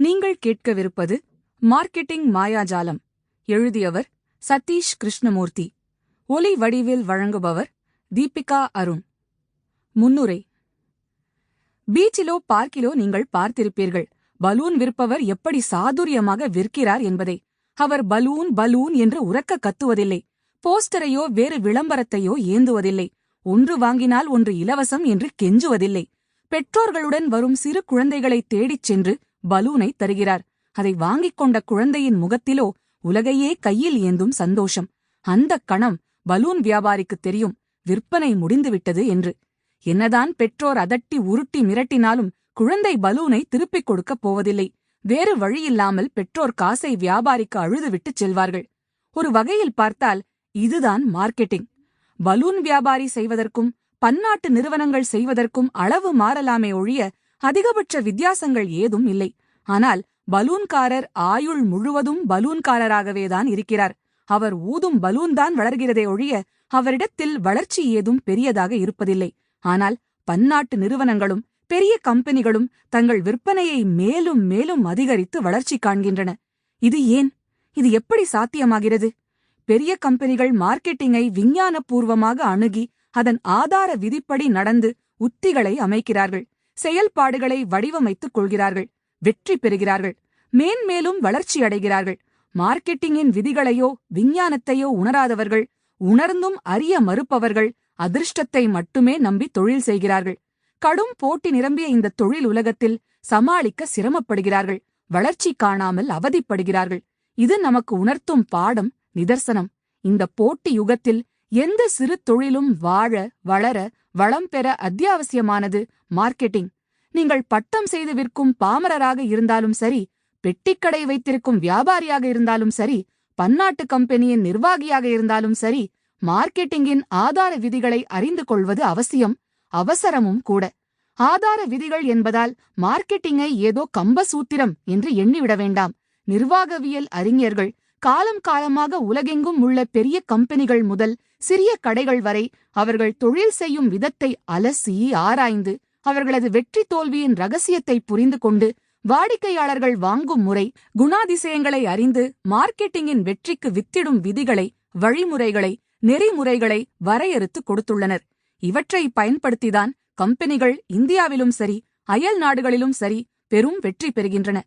நீங்கள் கேட்கவிருப்பது மார்க்கெட்டிங் மாயாஜாலம். எழுதியவர் சதீஷ் கிருஷ்ணமூர்த்தி. ஒலி வடிவில் வழங்குபவர் தீபிகா அருண். முன்னுரை. பீச்சிலோ பார்க்கிலோ நீங்கள் பார்த்திருப்பீர்கள். பலூன் விற்பவர் எப்படி சாதுரியமாக விற்கிறார் என்பதை. அவர் பலூன் பலூன் என்று உறக்க கத்துவதில்லை. போஸ்டரையோ வேறு விளம்பரத்தையோ ஏந்துவதில்லை. ஒன்று வாங்கினால் ஒன்று இலவசம் என்று கெஞ்சுவதில்லை. பெற்றோர்களுடன் வரும் சிறு குழந்தைகளை தேடிச் சென்று பலூனை தருகிறார். அதை வாங்கிக் கொண்ட குழந்தையின் முகத்திலோ உலகையே கையில் ஏந்தும் சந்தோஷம். அந்தக் கணம் பலூன் வியாபாரிக்கு தெரியும். விற்பனை முடிந்துவிட்டது என்று. என்னதான் பெற்றோர் அதட்டி உருட்டி மிரட்டினாலும் குழந்தை பலூனை திருப்பிக் கொடுக்கப் போவதில்லை. வேறு வழியில்லாமல் பெற்றோர் காசை வியாபாரிக்கு அழுதுவிட்டுச் செல்வார்கள். ஒரு வகையில் பார்த்தால் இதுதான் மார்க்கெட்டிங். பலூன் வியாபாரி செய்வதற்கும் பன்னாட்டு நிறுவனங்கள் செய்வதற்கும் அளவு மாறலாமே ஒழிய அதிகபட்ச வித்தியாசங்கள் ஏதும் இல்லை. ஆனால் பலூன்காரர் ஆயுள் முழுவதும் பலூன்காரராகவேதான் இருக்கிறார். அவர் ஊதும் பலூன் தான் வளர்கிறதே ஒழிய அவரிடத்தில் வளர்ச்சி ஏதும் பெரியதாக இருப்பதில்லை. ஆனால் பன்னாட்டு நிறுவனங்களும் பெரிய கம்பெனிகளும் தங்கள் விற்பனையை மேலும் மேலும் அதிகரித்து வளர்ச்சி காண்கின்றன. இது ஏன்? இது எப்படி சாத்தியமாகிறது? பெரிய கம்பெனிகள் மார்க்கெட்டிங்கை விஞ்ஞானபூர்வமாக அணுகி அதன் ஆதார விதிப்படி நடந்து உத்திகளை அமைக்கிறார்கள். செயல்பாடுகளை வடிவமைத்துக் கொள்கிறார்கள் வெற்றி பெறுகிறார்கள் மேன்மேலும் வளர்ச்சி அடைகிறார்கள். மார்க்கெட்டிங்கின் விதிகளையோ விஞ்ஞானத்தையோ உணராதவர்கள் உணர்ந்தும் அறிய மறுப்பவர்கள் அதிர்ஷ்டத்தை மட்டுமே நம்பி தொழில் செய்கிறார்கள். கடும் போட்டி நிரம்பிய இந்த தொழில் உலகத்தில் சமாளிக்க சிரமப்படுகிறார்கள் வளர்ச்சி காணாமல் அவதிப்படுகிறார்கள். இது நமக்கு உணர்த்தும் பாடம் நிதர்சனம். இந்த போட்டி யுகத்தில் எந்த சிறு தொழிலும் வாழ வளர வளம் பெற அத்தியாவசியமானது மார்க்கெட்டிங். நீங்கள் பட்டம் செய்து விற்கும் பாமரராக இருந்தாலும் சரி பெட்டிக்கடை வைத்திருக்கும் வியாபாரியாக இருந்தாலும் சரி பன்னாட்டு கம்பெனியின் நிர்வாகியாக இருந்தாலும் சரி மார்க்கெட்டிங்கின் ஆதார விதிகளை அறிந்து கொள்வது அவசியம் அவசரமும் கூட. ஆதார விதிகள் என்பதால் மார்க்கெட்டிங்கை ஏதோ கம்பசூத்திரம் என்று எண்ணிவிட வேண்டாம். நிர்வாகவியல் அறிஞர்கள் காலம் காலமாக உலகெங்கும் உள்ள பெரிய கம்பெனிகள் முதல் சிறிய கடைகள் வரை அவர்கள் தொழில் செய்யும் விதத்தை அலசி ஆராய்ந்து அவர்களது வெற்றி தோல்வியின் ரகசியத்தை புரிந்து கொண்டு வாடிக்கையாளர்கள் வாங்கும் முறை குணாதிசயங்களை அறிந்து மார்க்கெட்டிங்கின் வெற்றிக்கு வித்திடும் விதிகளை வழிமுறைகளை நெறிமுறைகளை வரையறுத்து கொடுத்துள்ளனர். இவற்றை பயன்படுத்திதான் கம்பெனிகள் இந்தியாவிலும் சரி அயல் நாடுகளிலும் சரி பெரும் வெற்றி பெறுகின்றன.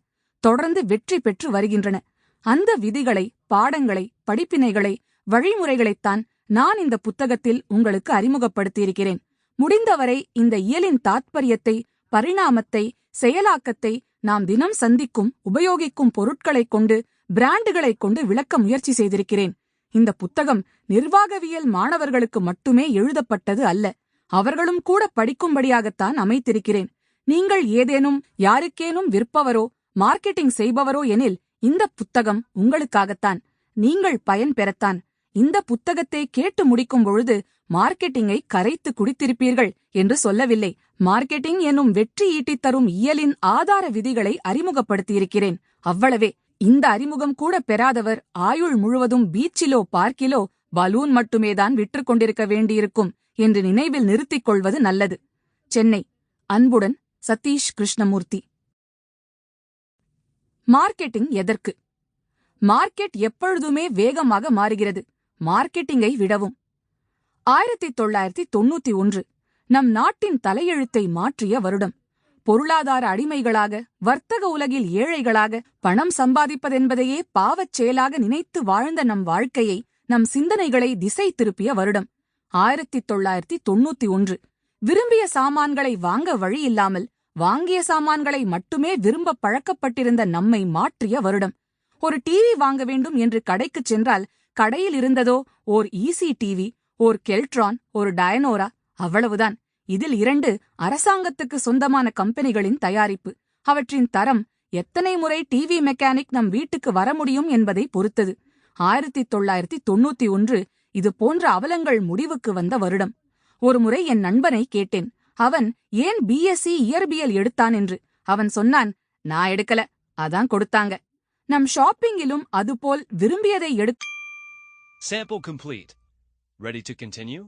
தொடர்ந்து வெற்றி பெற்று வருகின்றன. அந்த விதிகளை பாடங்களை படிப்பினைகளை வழிமுறைகளைத்தான் நான் இந்த புத்தகத்தில் உங்களுக்கு அறிமுகப்படுத்தியிருக்கிறேன். முடிந்தவரை இந்த இயலின் தாத்பரியத்தை பரிணாமத்தை செயலாக்கத்தை நாம் தினம் சந்திக்கும் உபயோகிக்கும் பொருட்களைக் கொண்டு பிராண்டுகளைக் கொண்டு விளக்க முயற்சி செய்திருக்கிறேன். இந்த புத்தகம் நிர்வாகவியல் மாணவர்களுக்கு மட்டுமே எழுதப்பட்டது அல்ல அவர்களும் கூட படிக்கும்படியாகத்தான் அமைத்திருக்கிறேன். நீங்கள் ஏதேனும் யாருக்கேனும் விற்பவரோ மார்க்கெட்டிங் செய்பவரோ எனில் இந்த புத்தகம் உங்களுக்காகத்தான். நீங்கள் பயன் பெறத்தான். இந்த புத்தகத்தை கேட்டு முடிக்கும் பொழுது மார்க்கெட்டிங்கை கரைத்து குடித்திருப்பீர்கள் என்று சொல்லவில்லை. மார்க்கெட்டிங் என்னும் வெற்றி ஈட்டித் தரும் இயலின் ஆதார விதிகளை அறிமுகப்படுத்தியிருக்கிறேன். அவ்வளவே. இந்த அறிமுகம் கூட பெறாதவர் ஆயுள் முழுவதும் பீச்சிலோ பார்க்கிலோ பலூன் மட்டுமேதான் விற்று கொண்டிருக்க வேண்டியிருக்கும் என்று நினைவில் நிறுத்திக் கொள்வது நல்லது. சென்னை. அன்புடன் சதீஷ் கிருஷ்ணமூர்த்தி. மார்க்கெட்டிங் எதற்கு? மார்க்கெட் எப்பொழுதுமே வேகமாக மாறுகிறது. மார்க்கெட்டிங்கை விடவும். ஆயிரத்தி தொள்ளாயிரத்தி தொண்ணூத்தி ஒன்று நம் நாட்டின் தலையெழுத்தை மாற்றிய வருடம். பொருளாதார அடிமைகளாக வர்த்தக உலகில் ஏழைகளாக பணம் சம்பாதிப்பதென்பதையே பாவச் செயலாக நினைத்து வாழ்ந்த நம் வாழ்க்கையை நம் சிந்தனைகளை திசை திருப்பிய வருடம். ஆயிரத்தி தொள்ளாயிரத்தி தொண்ணூத்தி ஒன்று விரும்பிய சாமான்களை வாங்க வழியில்லாமல் வாங்கிய சாமான்களை மட்டுமே விரும்ப பழக்கப்பட்டிருந்த நம்மை மாற்றிய வருடம். ஒரு டிவி வாங்க வேண்டும் என்று கடைக்குச் சென்றால் கடையில் இருந்ததோ or EC TV or Keltron ஒரு டயனோரா அவ்வளவுதான். இதில் இரண்டு அரசாங்கத்துக்கு சொந்தமான கம்பெனிகளின் தயாரிப்பு. அவற்றின் தரம் எத்தனை முறை டிவி மெக்கானிக் நம் வீட்டுக்கு வர முடியும் என்பதை பொறுத்தது. ஆயிரத்தி தொள்ளாயிரத்தி தொண்ணூத்தி ஒன்று இது போன்ற அவலங்கள் முடிவுக்கு வந்த வருடம். ஒருமுறை என் நண்பனை கேட்டேன். அவன் ஏன் பிஎஸ்சி இயற்பியல் எடுத்தான் என்று அவன் சொன்னான் நான் எடுக்கல அதான் கொடுத்தாங்க நம் ஷாப்பிங்கிலும் அதுபோல் விரும்பியதை எடு Sample complete. Ready to continue?